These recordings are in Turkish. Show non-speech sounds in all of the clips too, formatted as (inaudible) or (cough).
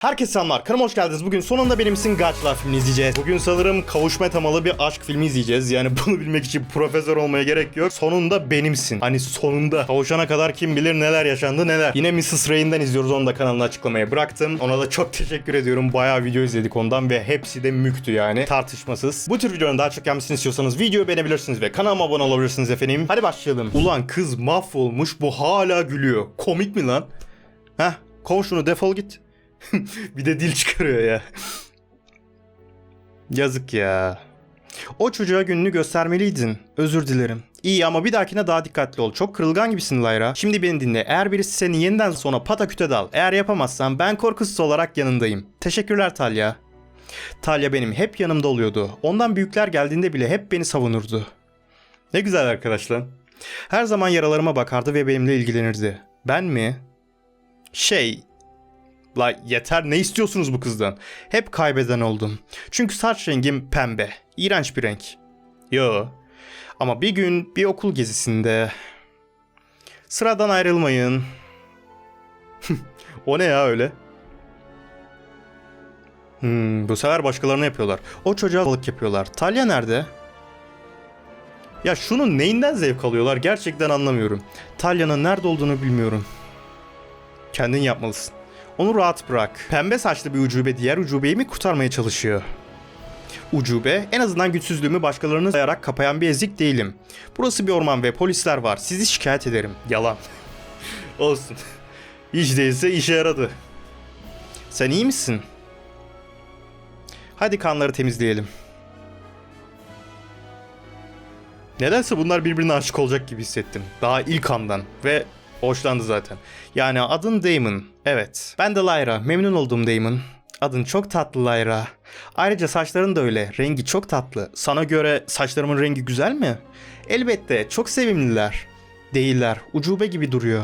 Herkese selamlar. Kanalıma hoş geldiniz. Bugün sonunda benimsin Gaçlar filmini izleyeceğiz. Bugün sanırım kavuşma temalı bir aşk filmi izleyeceğiz. Yani (laughs) bunu bilmek için profesör olmaya gerek yok. Sonunda benimsin. Hani sonunda. Kavuşana kadar kim bilir neler yaşandı neler. Yine Mrs. Rain'den izliyoruz. Onu da kanalına açıklamaya bıraktım. Ona da çok (laughs) teşekkür ediyorum. Bayağı video izledik ondan ve hepsi de müktü yani. Tartışmasız. Bu tür videoların daha çok gelmesini istiyorsanız videoyu beğenebilirsiniz ve kanalıma abone olabilirsiniz efendim. Hadi başlayalım. Ulan kız mahvolmuş bu hala gülüyor. Komik mi lan? Heh kov şunu defol git. (laughs) bir de dil çıkarıyor ya. Yazık ya. O çocuğa gününü göstermeliydin. Özür dilerim. İyi ama bir dahakine daha dikkatli ol. Çok kırılgan gibisin Layra. Şimdi beni dinle. Eğer birisi seni yeniden sonra pataküte dal. Eğer yapamazsan ben korkusuz olarak yanındayım. Teşekkürler Talya. Talya benim hep yanımda oluyordu. Ondan büyükler geldiğinde bile hep beni savunurdu. Ne güzel arkadaşlar. Her zaman yaralarıma bakardı ve benimle ilgilenirdi. Ben mi? Şey, La yeter ne istiyorsunuz bu kızdan? Hep kaybeden oldum. Çünkü saç rengim pembe. İğrenç bir renk. Yo. Ama bir gün bir okul gezisinde... Sıradan ayrılmayın. (laughs) o ne ya öyle? Hmm, bu sefer başkalarına yapıyorlar. O çocuğa balık yapıyorlar. Talya nerede? Ya şunun neyinden zevk alıyorlar gerçekten anlamıyorum. Talya'nın nerede olduğunu bilmiyorum. Kendin yapmalısın. Onu rahat bırak. Pembe saçlı bir ucube diğer ucubeyi mi kurtarmaya çalışıyor? Ucube, en azından güçsüzlüğümü başkalarını sayarak kapayan bir ezik değilim. Burası bir orman ve polisler var. Sizi şikayet ederim. Yalan. (laughs) Olsun. Hiç değilse işe yaradı. Sen iyi misin? Hadi kanları temizleyelim. Nedense bunlar birbirine aşık olacak gibi hissettim. Daha ilk andan ve hoşlandı zaten. Yani adın Damon. Evet. Ben de Lyra. Memnun oldum Damon. Adın çok tatlı Lyra. Ayrıca saçların da öyle. Rengi çok tatlı. Sana göre saçlarımın rengi güzel mi? Elbette. Çok sevimliler. Değiller. Ucube gibi duruyor.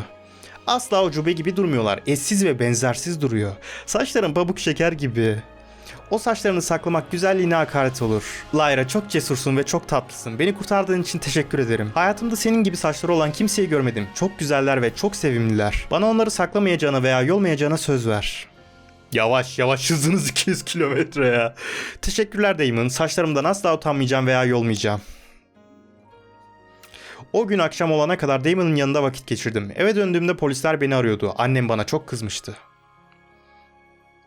Asla ucube gibi durmuyorlar. Eşsiz ve benzersiz duruyor. Saçların pamuk şeker gibi. O saçlarını saklamak güzelliğine hakaret olur. Lyra çok cesursun ve çok tatlısın. Beni kurtardığın için teşekkür ederim. Hayatımda senin gibi saçları olan kimseyi görmedim. Çok güzeller ve çok sevimliler. Bana onları saklamayacağına veya yolmayacağına söz ver. Yavaş yavaş hızınız (laughs) 200 kilometre ya. Teşekkürler Damon. Saçlarımdan asla utanmayacağım veya yolmayacağım. O gün akşam olana kadar Damon'ın yanında vakit geçirdim. Eve döndüğümde polisler beni arıyordu. Annem bana çok kızmıştı.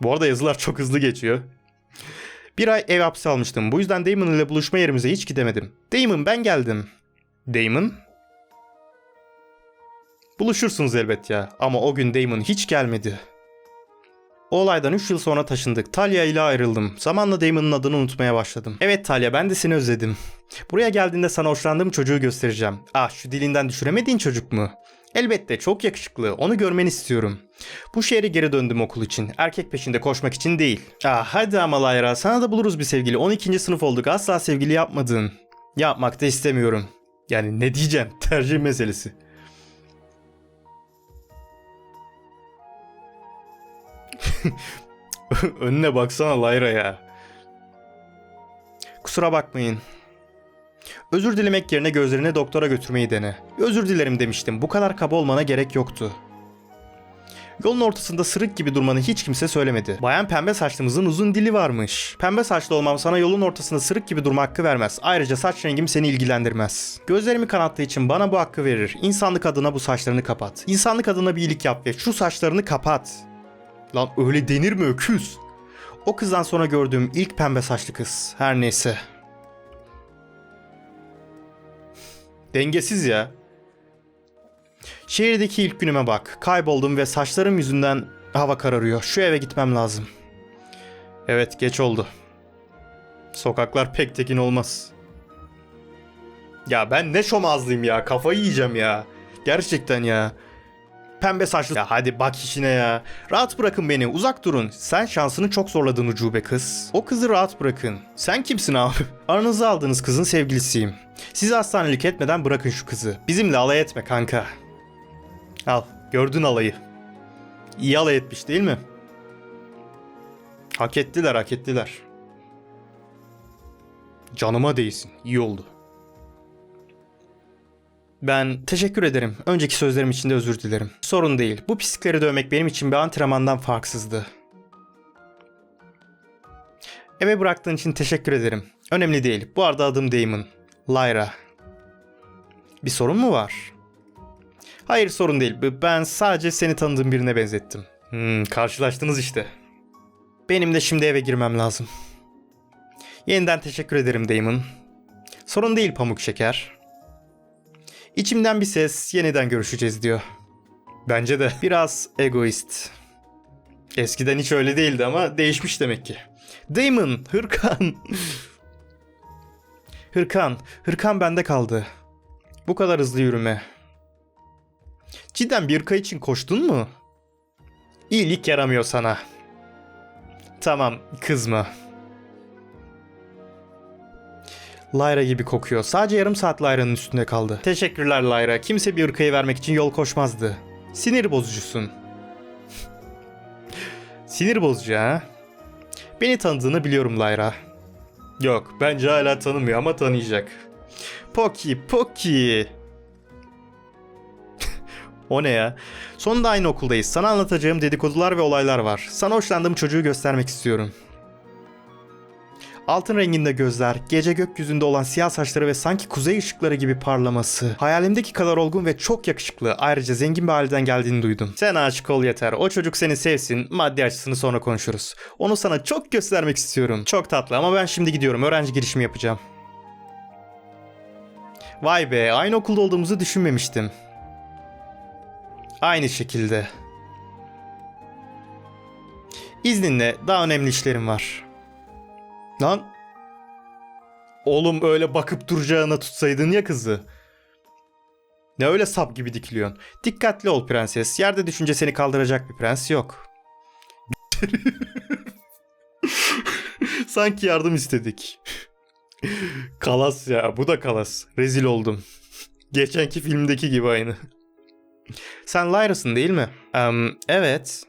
Bu arada yazılar çok hızlı geçiyor. Bir ay ev hapsi almıştım. Bu yüzden Damon ile buluşma yerimize hiç gidemedim. Damon ben geldim. Damon? Buluşursunuz elbet ya. Ama o gün Damon hiç gelmedi. O olaydan 3 yıl sonra taşındık. Talia ile ayrıldım. Zamanla Damon'ın adını unutmaya başladım. Evet Talia ben de seni özledim. Buraya geldiğinde sana hoşlandığım çocuğu göstereceğim. Ah şu dilinden düşüremediğin çocuk mu? Elbette çok yakışıklı. Onu görmeni istiyorum. Bu şehre geri döndüm okul için. Erkek peşinde koşmak için değil. Ah hadi ama Layra sana da buluruz bir sevgili. 12. sınıf olduk asla sevgili yapmadın. Yapmak da istemiyorum. Yani ne diyeceğim (laughs) tercih meselesi. (laughs) Önüne baksana Layra ya. Kusura bakmayın. Özür dilemek yerine gözlerini doktora götürmeyi dene. Özür dilerim demiştim. Bu kadar kaba olmana gerek yoktu. Yolun ortasında sırık gibi durmanı hiç kimse söylemedi. Bayan pembe saçlımızın uzun dili varmış. Pembe saçlı olmam sana yolun ortasında sırık gibi durma hakkı vermez. Ayrıca saç rengim seni ilgilendirmez. Gözlerimi kanattığı için bana bu hakkı verir. İnsanlık adına bu saçlarını kapat. İnsanlık adına bir iyilik yap ve şu saçlarını kapat. Lan öyle denir mi öküz? O kızdan sonra gördüğüm ilk pembe saçlı kız. Her neyse. Dengesiz ya. Şehirdeki ilk günüme bak. Kayboldum ve saçlarım yüzünden hava kararıyor. Şu eve gitmem lazım. Evet geç oldu. Sokaklar pek tekin olmaz. Ya ben ne şomazlıyım ya. Kafayı yiyeceğim ya. Gerçekten ya. Pembe saçlı. Ya hadi bak işine ya. Rahat bırakın beni. Uzak durun. Sen şansını çok zorladın ucube kız. O kızı rahat bırakın. Sen kimsin abi? (laughs) Aranızı aldığınız kızın sevgilisiyim. Sizi hastanelik etmeden bırakın şu kızı. Bizimle alay etme kanka. Al. Gördün alayı. İyi alay etmiş değil mi? Hak ettiler hak ettiler. Canıma değsin. İyi oldu. Ben teşekkür ederim. Önceki sözlerim için de özür dilerim. Sorun değil. Bu pislikleri dövmek benim için bir antrenmandan farksızdı. Eve bıraktığın için teşekkür ederim. Önemli değil. Bu arada adım Damon. Lyra. Bir sorun mu var? Hayır sorun değil. Ben sadece seni tanıdığım birine benzettim. Hmm, karşılaştınız işte. Benim de şimdi eve girmem lazım. Yeniden teşekkür ederim Damon. Sorun değil pamuk şeker. İçimden bir ses yeniden görüşeceğiz diyor. Bence de. Biraz egoist. Eskiden hiç öyle değildi ama değişmiş demek ki. Damon, Hırkan. Hırkan, Hırkan bende kaldı. Bu kadar hızlı yürüme. Cidden bir hırka için koştun mu? İyilik yaramıyor sana. Tamam, kızma. Lyra gibi kokuyor. Sadece yarım saat Lyra'nın üstünde kaldı. Teşekkürler Lyra. Kimse bir ırkayı vermek için yol koşmazdı. Sinir bozucusun. (laughs) Sinir bozucu ha? Beni tanıdığını biliyorum Lyra. Yok, bence hala tanımıyor ama tanıyacak. Poki, Poki. (laughs) o ne ya? Sonunda aynı okuldayız. Sana anlatacağım dedikodular ve olaylar var. Sana hoşlandığım çocuğu göstermek istiyorum. Altın renginde gözler, gece gökyüzünde olan siyah saçları ve sanki kuzey ışıkları gibi parlaması. Hayalimdeki kadar olgun ve çok yakışıklı. Ayrıca zengin bir aileden geldiğini duydum. Sen aşık ol yeter. O çocuk seni sevsin. Maddi açısını sonra konuşuruz. Onu sana çok göstermek istiyorum. Çok tatlı ama ben şimdi gidiyorum. Öğrenci girişimi yapacağım. Vay be, aynı okulda olduğumuzu düşünmemiştim. Aynı şekilde. İzninle daha önemli işlerim var. Lan. Oğlum öyle bakıp duracağına tutsaydın ya kızı. Ne öyle sap gibi dikiliyorsun. Dikkatli ol prenses. Yerde düşünce seni kaldıracak bir prens yok. (laughs) Sanki yardım istedik. kalas ya. Bu da kalas. Rezil oldum. Geçenki filmdeki gibi aynı. Sen Lyra'sın değil mi? Em, evet.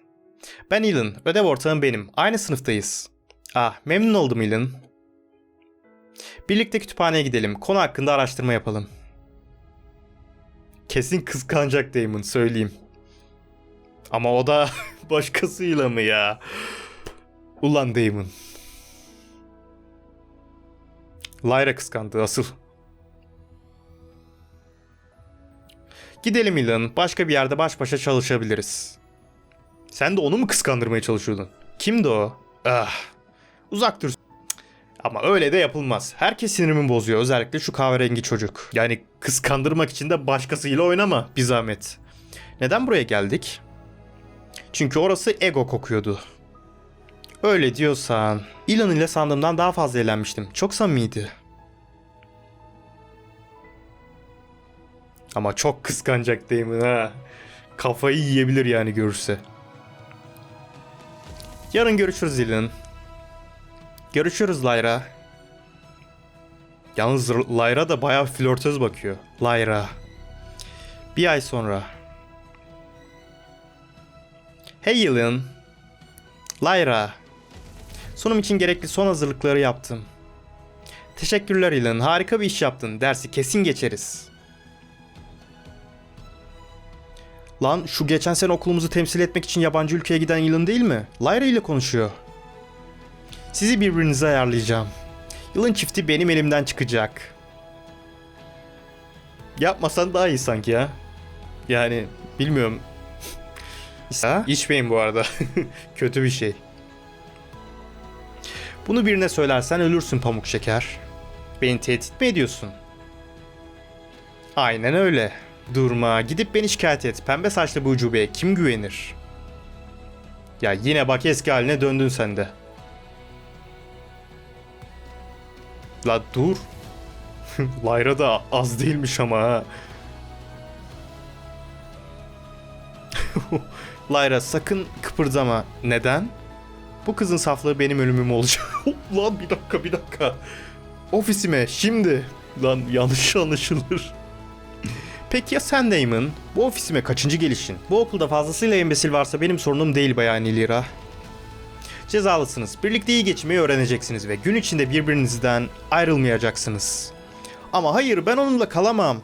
Ben Elon. Ödev ortağım benim. Aynı sınıftayız. Ah, memnun oldum Elon. Birlikte kütüphaneye gidelim. Konu hakkında araştırma yapalım. Kesin kıskanacak Damon söyleyeyim. Ama o da (laughs) başkasıyla mı ya? Ulan Damon. Lyra kıskandı asıl. Gidelim Elon. Başka bir yerde baş başa çalışabiliriz. Sen de onu mu kıskandırmaya çalışıyordun? Kimdi o? Ah. Uzak dur. Ama öyle de yapılmaz. Herkes sinirimi bozuyor. Özellikle şu kahverengi çocuk. Yani kıskandırmak için de başkasıyla oynama bir zahmet. Neden buraya geldik? Çünkü orası ego kokuyordu. Öyle diyorsan. Elon ile sandığımdan daha fazla eğlenmiştim. Çok samimiydi. Ama çok kıskanacak mi ha? Kafayı yiyebilir yani görürse. Yarın görüşürüz Elon. Görüşürüz Lyra. Yalnız Lyra da bayağı flörtöz bakıyor. Lyra. Bir ay sonra. Hey Yılın. Lyra. Sunum için gerekli son hazırlıkları yaptım. Teşekkürler Yılın. Harika bir iş yaptın. Dersi kesin geçeriz. Lan şu geçen sene okulumuzu temsil etmek için yabancı ülkeye giden Yılın değil mi? Lyra ile konuşuyor. Sizi birbirinize ayarlayacağım. Yılın çifti benim elimden çıkacak. Yapmasan daha iyi sanki ya. Yani bilmiyorum. (laughs) Ha? İçmeyin bu arada. (laughs) Kötü bir şey. Bunu birine söylersen ölürsün pamuk şeker. Beni tehdit mi ediyorsun? Aynen öyle. Durma, gidip beni şikayet et. Pembe saçlı bu ucubeye kim güvenir? Ya yine bak eski haline döndün sen de. La dur. (laughs) Lyra da az değilmiş ama ha. (laughs) Lyra sakın kıpırdama. Neden? Bu kızın saflığı benim ölümüm olacak. (laughs) Lan bir dakika bir dakika. Ofisime şimdi. Lan yanlış anlaşılır. Peki ya sen Damon? Bu ofisime kaçıncı gelişin? Bu okulda fazlasıyla embesil varsa benim sorunum değil Bayan Lira. Cezalısınız. Birlikte iyi geçmeyi öğreneceksiniz ve gün içinde birbirinizden ayrılmayacaksınız. Ama hayır ben onunla kalamam.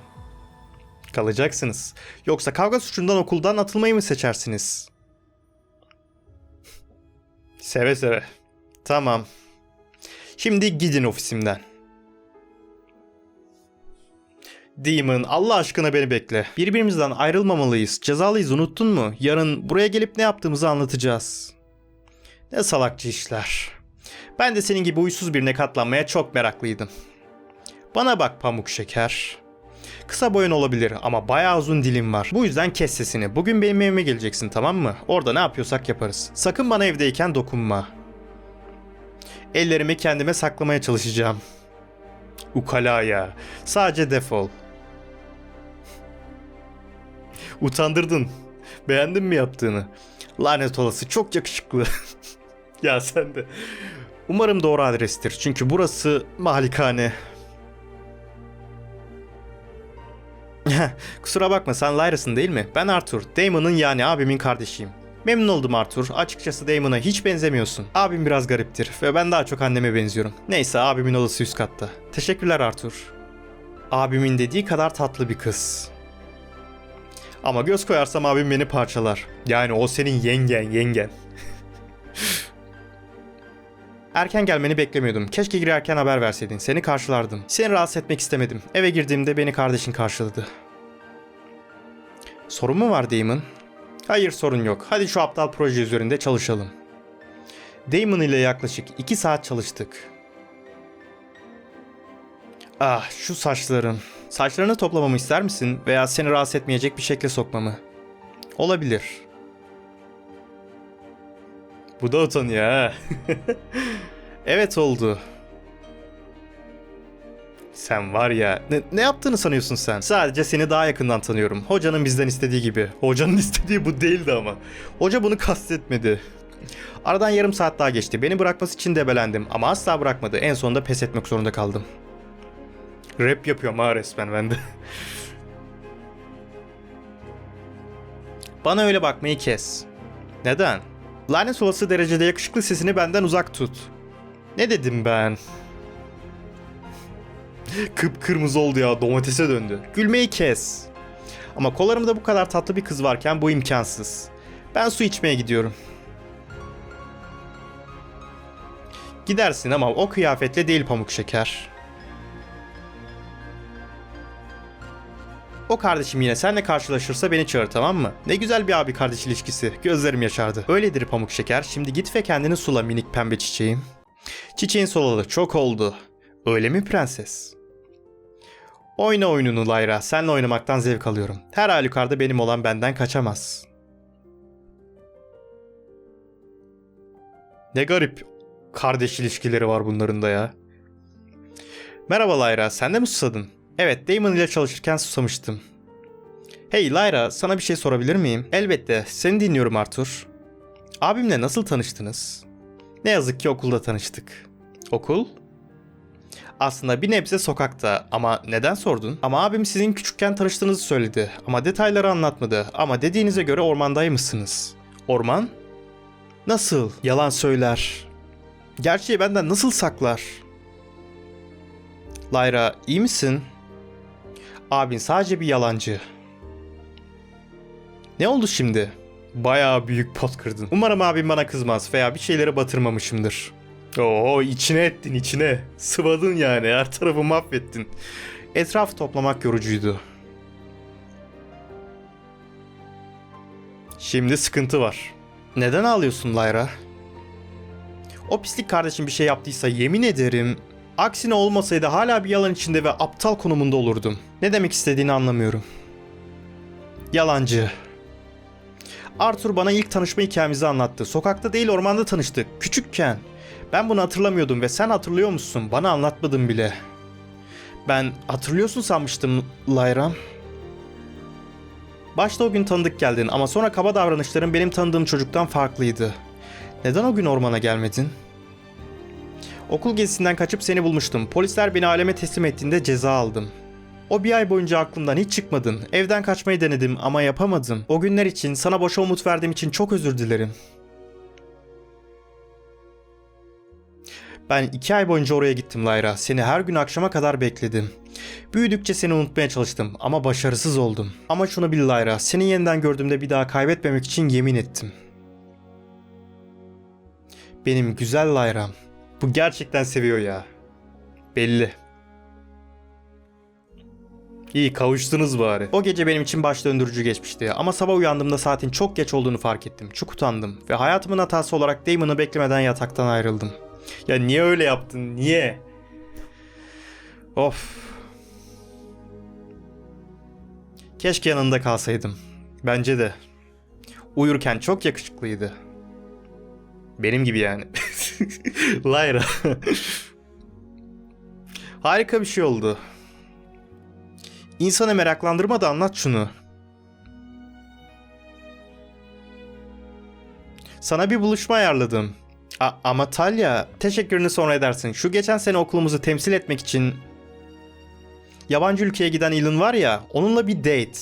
Kalacaksınız. Yoksa kavga suçundan okuldan atılmayı mı seçersiniz? Seve seve. Tamam. Şimdi gidin ofisimden. Demon Allah aşkına beni bekle. Birbirimizden ayrılmamalıyız. Cezalıyız unuttun mu? Yarın buraya gelip ne yaptığımızı anlatacağız. Ne salakçı işler. Ben de senin gibi uysuz birine katlanmaya çok meraklıydım. Bana bak pamuk şeker. Kısa boyun olabilir ama bayağı uzun dilim var. Bu yüzden kes sesini. Bugün benim evime geleceksin tamam mı? Orada ne yapıyorsak yaparız. Sakın bana evdeyken dokunma. Ellerimi kendime saklamaya çalışacağım. Ukala ya. Sadece defol. Utandırdın. Beğendin mi yaptığını? Lanet olası çok yakışıklı. (laughs) (laughs) ya sen de. Umarım doğru adrestir. Çünkü burası malikane. (laughs) Kusura bakma sen Lyra'sın değil mi? Ben Arthur. Damon'ın yani abimin kardeşiyim. Memnun oldum Arthur. Açıkçası Damon'a hiç benzemiyorsun. Abim biraz gariptir ve ben daha çok anneme benziyorum. Neyse abimin odası üst katta. Teşekkürler Arthur. Abimin dediği kadar tatlı bir kız. Ama göz koyarsam abim beni parçalar. Yani o senin yengen yengen. Erken gelmeni beklemiyordum. Keşke girerken haber verseydin. Seni karşılardım. Seni rahatsız etmek istemedim. Eve girdiğimde beni kardeşin karşıladı. Sorun mu var Damon? Hayır sorun yok. Hadi şu aptal proje üzerinde çalışalım. Damon ile yaklaşık 2 saat çalıştık. Ah şu saçların. Saçlarını toplamamı ister misin veya seni rahatsız etmeyecek bir şekle sokmamı? Olabilir. Bu da utanıyor ha. (laughs) evet oldu. Sen var ya ne, ne yaptığını sanıyorsun sen? Sadece seni daha yakından tanıyorum. Hocanın bizden istediği gibi. Hocanın (laughs) istediği bu değildi ama. Hoca bunu kastetmedi. Aradan yarım saat daha geçti. Beni bırakması için debelendim ama asla bırakmadı. En sonunda pes etmek zorunda kaldım. Rap yapıyorum ha resmen ben de. (laughs) Bana öyle bakmayı kes. Neden? Lanet olası derecede yakışıklı sesini benden uzak tut. Ne dedim ben? Kıpkırmızı oldu ya domatese döndü. Gülmeyi kes. Ama kollarımda bu kadar tatlı bir kız varken bu imkansız. Ben su içmeye gidiyorum. Gidersin ama o kıyafetle değil pamuk şeker. O kardeşim yine seninle karşılaşırsa beni çağır tamam mı? Ne güzel bir abi kardeş ilişkisi. Gözlerim yaşardı. Öyledir pamuk şeker. Şimdi git ve kendini sula minik pembe çiçeğim. Çiçeğin solalı çok oldu. Öyle mi prenses? Oyna oyununu Layra. Seninle oynamaktan zevk alıyorum. Her halükarda benim olan benden kaçamaz. Ne garip kardeş ilişkileri var bunların da ya. Merhaba Layra, sen de mi susadın? Evet, Damon ile çalışırken susamıştım. Hey Layra, sana bir şey sorabilir miyim? Elbette, seni dinliyorum Arthur. Abimle nasıl tanıştınız? Ne yazık ki okulda tanıştık. Okul? Aslında bir nebze sokakta ama neden sordun? Ama abim sizin küçükken tanıştığınızı söyledi ama detayları anlatmadı. Ama dediğinize göre ormandaymışsınız. Orman? Nasıl? Yalan söyler. Gerçeği benden nasıl saklar? Layra iyi misin? Abin sadece bir yalancı. Ne oldu şimdi? Bayağı büyük pot kırdın. Umarım abim bana kızmaz veya bir şeylere batırmamışımdır. Oo içine ettin içine. Sıvadın yani her tarafı mahvettin. Etraf toplamak yorucuydu. Şimdi sıkıntı var. Neden ağlıyorsun Layra? O pislik kardeşim bir şey yaptıysa yemin ederim aksine olmasaydı hala bir yalan içinde ve aptal konumunda olurdum. Ne demek istediğini anlamıyorum. Yalancı. Arthur bana ilk tanışma hikayemizi anlattı. Sokakta değil ormanda tanıştık. Küçükken. Ben bunu hatırlamıyordum ve sen hatırlıyor musun? Bana anlatmadın bile. Ben hatırlıyorsun sanmıştım Layram. Başta o gün tanıdık geldin ama sonra kaba davranışların benim tanıdığım çocuktan farklıydı. Neden o gün ormana gelmedin? Okul gezisinden kaçıp seni bulmuştum. Polisler beni aleme teslim ettiğinde ceza aldım. O bir ay boyunca aklımdan hiç çıkmadın. Evden kaçmayı denedim ama yapamadım. O günler için sana boşa umut verdiğim için çok özür dilerim. Ben iki ay boyunca oraya gittim Layra. Seni her gün akşama kadar bekledim. Büyüdükçe seni unutmaya çalıştım ama başarısız oldum. Ama şunu bil Layra, seni yeniden gördüğümde bir daha kaybetmemek için yemin ettim. Benim güzel Layra'm. Bu gerçekten seviyor ya. Belli. İyi kavuştunuz bari. O gece benim için baş döndürücü geçmişti ama sabah uyandığımda saatin çok geç olduğunu fark ettim. Çok utandım ve hayatımın hatası olarak Damon'ı beklemeden yataktan ayrıldım. Ya niye öyle yaptın? Niye? Of. Keşke yanında kalsaydım. Bence de. Uyurken çok yakışıklıydı. Benim gibi yani. (laughs) Lyra. (laughs) Harika bir şey oldu. İnsanı meraklandırma da anlat şunu. Sana bir buluşma ayarladım. A- ama Talya, teşekkürünü sonra edersin. Şu geçen sene okulumuzu temsil etmek için yabancı ülkeye giden Ilın var ya, onunla bir date.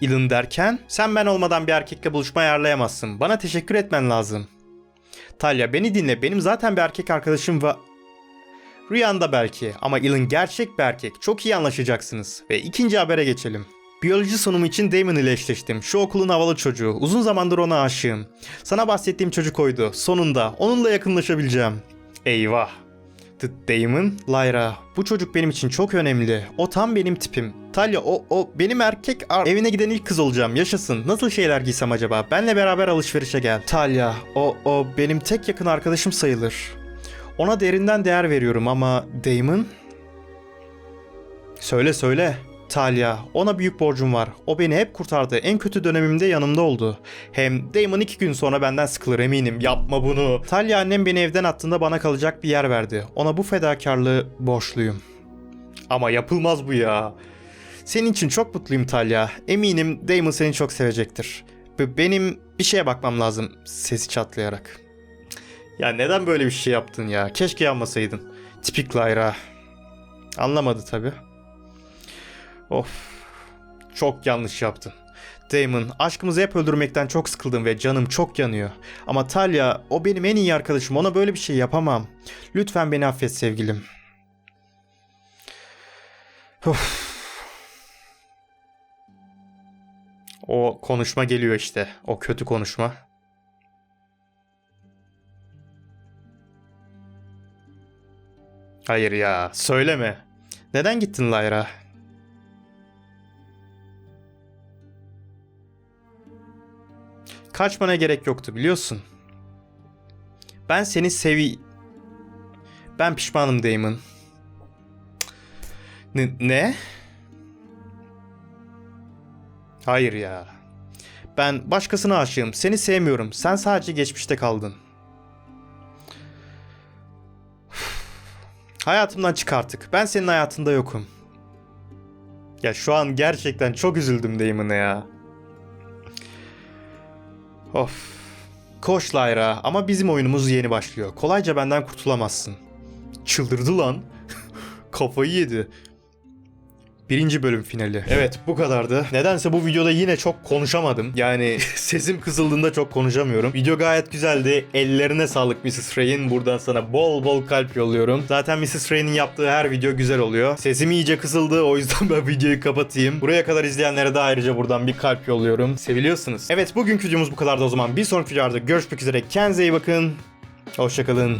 Ilın derken, sen ben olmadan bir erkekle buluşma ayarlayamazsın. Bana teşekkür etmen lazım. Talya beni dinle, benim zaten bir erkek arkadaşım var. Rüyanda belki ama Ilın gerçek bir erkek. Çok iyi anlaşacaksınız. Ve ikinci habere geçelim. Biyoloji sunumu için Damon ile eşleştim. Şu okulun havalı çocuğu. Uzun zamandır ona aşığım. Sana bahsettiğim çocuk oydu. Sonunda onunla yakınlaşabileceğim. Eyvah. D- Damon, Lyra, bu çocuk benim için çok önemli. O tam benim tipim. Talya, o, o benim erkek ar- evine giden ilk kız olacağım. Yaşasın. Nasıl şeyler giysem acaba? Benle beraber alışverişe gel. Talya, o, o benim tek yakın arkadaşım sayılır. Ona derinden değer veriyorum ama Damon? Söyle söyle. Talia, ona büyük borcum var. O beni hep kurtardı. En kötü dönemimde yanımda oldu. Hem Damon iki gün sonra benden sıkılır eminim. Yapma bunu. Talia annem beni evden attığında bana kalacak bir yer verdi. Ona bu fedakarlığı borçluyum. Ama yapılmaz bu ya. Senin için çok mutluyum Talia. Eminim Damon seni çok sevecektir. Ve benim bir şeye bakmam lazım sesi çatlayarak. Ya neden böyle bir şey yaptın ya? Keşke yapmasaydın. Tipik Lyra. Anlamadı tabi. Of. Çok yanlış yaptın. Damon, aşkımızı hep öldürmekten çok sıkıldım ve canım çok yanıyor. Ama Talia, o benim en iyi arkadaşım. Ona böyle bir şey yapamam. Lütfen beni affet sevgilim. Of. O konuşma geliyor işte. O kötü konuşma. Hayır ya, söyleme. Neden gittin Lyra? Kaçmana gerek yoktu biliyorsun. Ben seni sevi... Ben pişmanım Damon. Ne? ne? Hayır ya. Ben başkasına aşığım. Seni sevmiyorum. Sen sadece geçmişte kaldın. (sighs) Hayatımdan çık artık. Ben senin hayatında yokum. Ya şu an gerçekten çok üzüldüm Damon'a ya. Of. Koş Lyra ama bizim oyunumuz yeni başlıyor. Kolayca benden kurtulamazsın. Çıldırdı lan. (laughs) Kafayı yedi. Birinci bölüm finali. Evet bu kadardı. Nedense bu videoda yine çok konuşamadım. Yani (laughs) sesim kısıldığında çok konuşamıyorum. Video gayet güzeldi. Ellerine sağlık Mrs. Ray'in. Buradan sana bol bol kalp yolluyorum. Zaten Mrs. Ray'in yaptığı her video güzel oluyor. Sesim iyice kısıldı o yüzden (laughs) ben videoyu kapatayım. Buraya kadar izleyenlere de ayrıca buradan bir kalp yolluyorum. Seviliyorsunuz. Evet bugünkü videomuz bu kadardı o zaman. Bir sonraki videoda görüşmek üzere. Kendinize iyi bakın. Hoşçakalın.